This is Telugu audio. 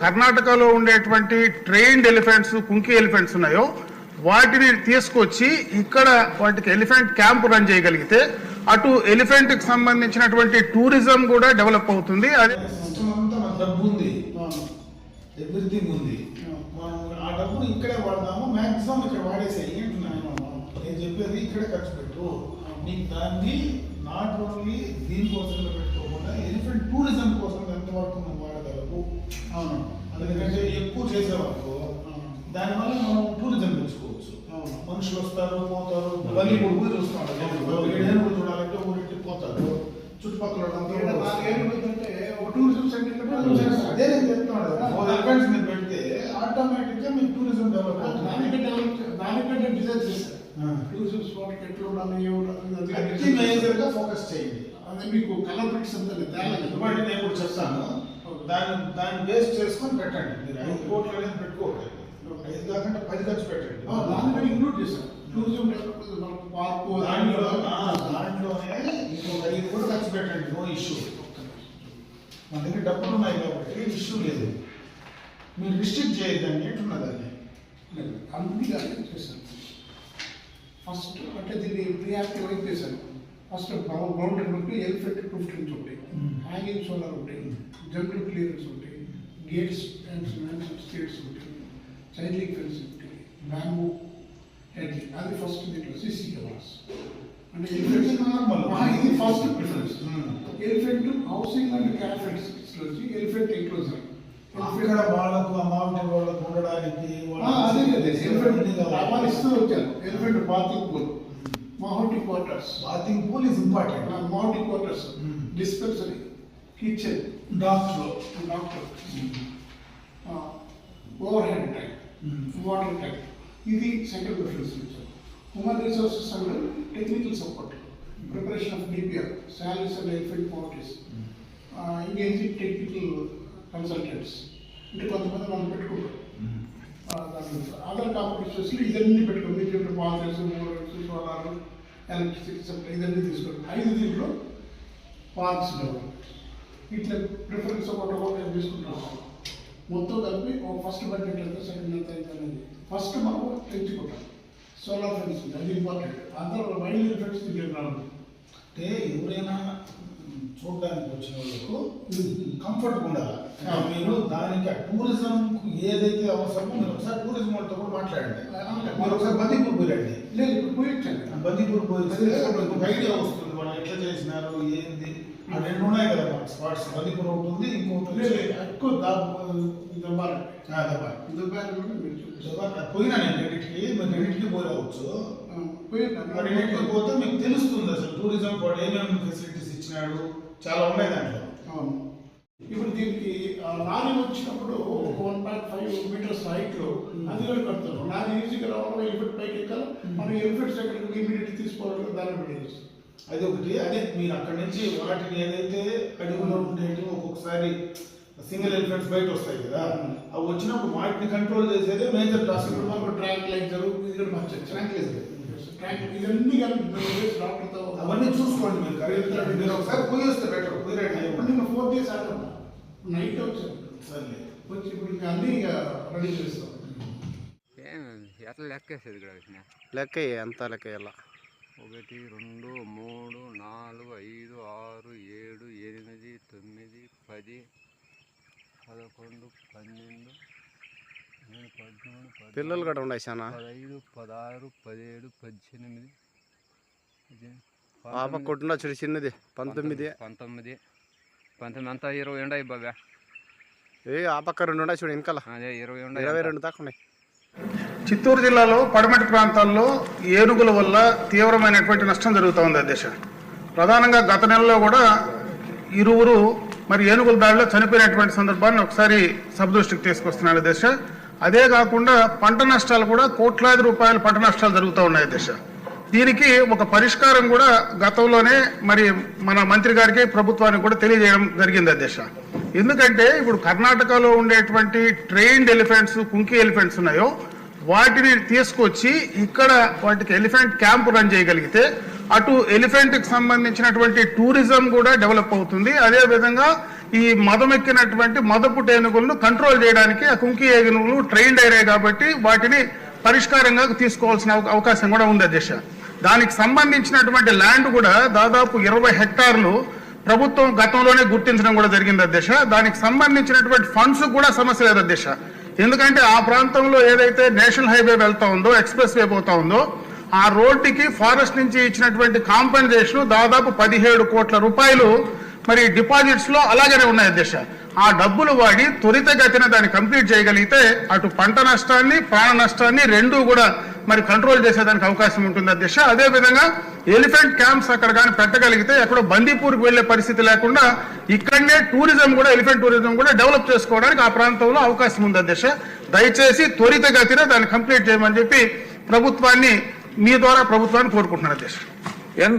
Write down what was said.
కర్ణాటకలో ఉండేటువంటి ట్రైన్డ్ ఎలిఫెంట్స్ కుంకి ఎలిఫెంట్స్ ఉన్నాయో వాటిని తీసుకొచ్చి ఇక్కడ వాటికి ఎలిఫెంట్ క్యాంప్ రన్ చేయగలిగితే అటు ఎలిఫెంట్కి సంబంధించినటువంటి టూరిజం కూడా డెవలప్ అవుతుంది. అదే డబ్బు ఉంది. ఎవ్రీథింగ్ ఉంది. మనం ఆ డబ్బును ఇక్కడే వాడదాము ఇక్కడ నేను? చెప్పేది ఇక్కడే ఖర్చు పెట్టు. నీకు దాన్ని నాట్ ఓన్లీ దీనికోసం పెట్టుకోకుండా ఎలిఫెంట్ టూరిజం కోసం ఎంతవరకు మనం అవును. ఎందుకంటే ఎక్కువ చేసేవరకు దానివల్ల మనం టూరిజం పెంచుకోవచ్చు. మనుషులు వస్తారు పోతారు బలి ఊరు చూస్తాడు ఏడుగురు చూడాలంటే ఊరికి పోతారు. చుట్టుపక్కల కూడా. ఏంటంటే ఒక టూరిజం సెంటర్ అదే నేను. ఫోర్ ఎలిఫెంట్స్ మీరు పెడితే ఆటోమేటిక్గా మీకు టూరిజం డెవలప్ దానికంటే డెవలప్ దానికంటే డిజైన్ చేశారు. టూరిజం స్పాట్ ఎట్లా ఉండాలి ఏ ఉండాలి అతి మేజర్గా ఫోకస్ చేయండి. అదే మీకు కలర్ బ్రిక్స్ అంతా నేను ఇప్పుడు చెప్తాను. దాన్ని దాన్ని బేస్ చేసుకొని పెట్టండి. మీరు ఐదు కోట్లు అనేది పెట్టుకోకండి ఐదు కాకుండా పది ఖర్చు పెట్టండి. దానికంటే ఇంక్లూడ్ చేశారు. టూరిజం పార్కు దాంట్లో దాంట్లోనే ఇంకొక ఐదు కూడా ఖర్చు పెట్టండి. నో ఇష్యూ మన దగ్గర డబ్బులు ఉన్నాయి కాబట్టి ఇష్యూ లేదు. మీరు రిస్ట్రిక్ట్ చేయొద్దండి అంటున్నదాన్ని కంప్లీట్గా చేశాను ఫస్ట్ అంటే దీన్ని ప్రియాక్టివ్ అయితే చేశాను గ్రౌండ్ బట్టి ఎలిఫెంట్ ప్రూఫ్ ట్రీస్ ఉంటాయి Hmm. హ్యాంగింగ్ సోలార్ ఉంటాయి జంగల్ క్లియరెన్స్ ఉంటాయి గేట్స్ అండ్ స్టేట్స్ ఉంటాయి చైల్డ్ లీగ్ ఫెన్స్ ఉంటాయి బ్యాంబూ హెడ్ అది ఫస్ట్ దీంట్లో సిసి కెమెరాస్ అంటే normal. ఆ, ఇది first preference. Elephant housing and క్యాఫెట్స్ నుంచి ఎలిఫెంట్ ఎంక్లోజర్ అక్కడ వాళ్ళకు అమౌంట్ వాళ్ళకు ఉండడానికి అదే కదా ఎలిఫెంట్ కావాలి. రవాణిస్తూ వచ్చారు elephant pool mahout quarters. Bathing pool is important mahout quarters. Hmm. Dispensary kitchen doctor doctor overhead tank water tank ఇది సెకండ్ ప్రిఫరెన్స్ ఇచ్చారు human resources and technical support preparation of DPR salaries and elephant polities engaging technical consultants అంటే కొంతమంది మనం పెట్టుకుంటారు అదర్ కాంపిటీషన్స్ ఇదన్నీ పెట్టుకోండి. మీరు చెప్పిన పాలసీస్ మోడల్స్ సోలార్ ఎలక్ట్రిసిటీ ఇదన్నీ తీసుకోండి ఐదు దీంట్లో పార్క్స్ డెవలప్ ఇట్లా ప్రిఫరెన్స్ ఒకటి ఒకటి తీసుకుంటాం మొత్తం కలిపి ఒక ఫస్ట్ బడ్జెట్ ఎంత సెకండ్ ఎంత ఎంత అనేది ఫస్ట్ మనం తెచ్చుకుంటాం సోలార్ ఫెన్స్ అది ఇంపార్టెంట్ అందరూ వైల్డ్ ఎఫెక్ట్స్ రాదు. అంటే ఎవరైనా చూడడానికి వచ్చిన వాళ్ళకు కంఫర్ట్ ఉండాలి. మీరు దానికి టూరిజం ఏదైతే అవసరమో మీరు ఒకసారి టూరిజం వాళ్ళతో కూడా మాట్లాడండి. మీరు ఒకసారి బందీపూర్ పోయండి లేదు ఇప్పుడు పోయించండి బందీపూర్ ఒక ఐడియా వస్తుంది. వాళ్ళు ఎట్లా చేసినారు ఏంది? ఆ రెండు ఉన్నాయి కదా స్పాట్స్ బందీపూర్ ఒకటి ఉంది ఇంకొకటి ఎక్కువ దెబ్బాలి. పోయినా నేను రెండింటికి మీరు రెండింటికి పోయి రావచ్చు పోయిందండి మరి రెండింటికి పోతే మీకు తెలుస్తుంది అసలు టూరిజం కూడా ఏమేమి ఫెసిలిటీస్ ఇచ్చినాడు. చాలా ఉన్నాయి దాంట్లో. అవును. ఇప్పుడు దీనికి లారీ వచ్చినప్పుడు వన్ పాయింట్ ఫైవ్ మీటర్స్ హైట్లో అది కూడా కడతారు లారీ ఈజీగా రావడం ఎలిఫెంట్ పైకి ఎక్కాలి. మనం ఎలిఫెంట్స్ ఎక్కడికి ఇమీడియట్ తీసుకోవాలి దాన్ని పెట్టేసి అది ఒకటి. అదే మీరు అక్కడి నుంచి వాటిని ఏదైతే అడవులో ఉండేవి ఒక్కొక్కసారి సింగిల్ ఎలిఫెంట్స్ బయట వస్తాయి కదా అవి వచ్చినప్పుడు వాటిని కంట్రోల్ చేసేదే మేజర్ టాస్క్ ఇప్పుడు మాకు ట్రాక్ ఇది కూడా మంచి ట్రాక్ లైజర్ ట్రాక్ ఇవన్నీ డాక్టర్తో అవన్నీ చూసుకోండి మీరు. ఒకసారి పోయి వస్తే బెటర్ పోయి రండి ఇప్పుడు నేను ఫోర్ డేస్ ఆడాను నైట్ వచ్చి ఇప్పుడు ఇంకా అన్ని ఇక రెడీ చేస్తాం. ఎట్లా లెక్కేసేది ఇక్కడ వచ్చిన లెక్క ఎంత లెక్క ఇలా ఒకటి రెండు మూడు నాలుగు ఐదు ఆరు ఏడు ఎనిమిది తొమ్మిది పది పదకొండు పన్నెండు పద్నాలుగు, పిల్లలు కూడా ఉన్నాయి చాలా పదహైదు పదహారు పదిహేడు పద్దెనిమిది పాప కొట్టిన చిన్నది పంతొమ్మిది. పంతొమ్మిది పంతొమ్మిది అంతా ఇరవై ఉండాయి బాబా. ఏ ఆ పక్క రెండు ఉన్నాయి చూడు వెనకాల. అదే ఇరవై ఇరవై రెండు దాకా ఉన్నాయి. చిత్తూరు జిల్లాలో పడమటి ప్రాంతాల్లో ఏనుగుల వల్ల తీవ్రమైనటువంటి నష్టం జరుగుతూ ఉంది అధ్యక్ష ప్రధానంగా గత నెలలో కూడా ఇరువురు మరి ఏనుగుల దాడిలో చనిపోయినటువంటి సందర్భాన్ని ఒకసారి సబ్ దృష్టికి తీసుకొస్తున్నాడు అధ్యక్ష అదే కాకుండా పంట నష్టాలు కూడా కోట్లాది రూపాయల పంట నష్టాలు జరుగుతూ ఉన్నాయి అధ్యక్ష దీనికి ఒక పరిష్కారం కూడా గతంలోనే మరి మన మంత్రి గారికి ప్రభుత్వానికి కూడా తెలియజేయడం జరిగింది అధ్యక్ష. ఎందుకంటే ఇప్పుడు కర్ణాటకలో ఉండేటువంటి ట్రైన్డ్ ఎలిఫెంట్స్ కుంకి ఎలిఫెంట్స్ ఉన్నాయో వాటిని తీసుకొచ్చి ఇక్కడ వాటికి ఎలిఫెంట్ క్యాంప్ రన్ చేయగలిగితే అటు ఎలిఫెంట్కి సంబంధించినటువంటి టూరిజం కూడా డెవలప్ అవుతుంది. అదేవిధంగా ఈ మదమెక్కినటువంటి మదపు టేనుగులను కంట్రోల్ చేయడానికి ఆ కుంకి ఏనుగులు ట్రైన్డ్ అయ్యాయి కాబట్టి వాటిని పరిష్కారంగా తీసుకోవాల్సిన అవ- అవకాశం కూడా ఉంది అధ్యక్ష. దానికి సంబంధించినటువంటి ల్యాండ్ కూడా దాదాపు ఇరవై హెక్టార్లు ప్రభుత్వం గతంలోనే గుర్తించడం కూడా జరిగింది అధ్యక్ష దానికి సంబంధించినటువంటి ఫండ్స్ కూడా సమస్య లేదు అధ్యక్ష ఎందుకంటే ఆ ప్రాంతంలో ఏదైతే నేషనల్ హైవే వెళ్తా ఉందో ఎక్స్ప్రెస్ వే పోతా ఉందో ఆ రోడ్డుకి ఫారెస్ట్ నుంచి ఇచ్చినటువంటి కాంపెన్సేషన్ దాదాపు పదిహేడు కోట్ల రూపాయలు మరి డిపాజిట్స్లో అలాగనే ఉన్నాయి అధ్యక్ష ఆ డబ్బులు వాడి త్వరితగతిన దాన్ని కంప్లీట్ చేయగలిగితే అటు పంట నష్టాన్ని ప్రాణ నష్టాన్ని రెండూ కూడా మరి కంట్రోల్ చేసేదానికి అవకాశం ఉంటుంది అధ్యక్ష అదే విధంగా ఎలిఫెంట్ క్యాంప్స్ అక్కడ కానీ పెట్టగలిగితే ఎక్కడో బందీపూర్కి వెళ్ళే పరిస్థితి లేకుండా ఇక్కడనే టూరిజం కూడా ఎలిఫెంట్ టూరిజం కూడా డెవలప్ చేసుకోవడానికి ఆ ప్రాంతంలో అవకాశం ఉంది అధ్యక్ష దయచేసి త్వరితగతిన దాన్ని కంప్లీట్ చేయమని చెప్పి ప్రభుత్వాన్ని మీ ద్వారా ప్రభుత్వాన్ని కోరుకుంటున్నాను అధ్యక్ష ఎన్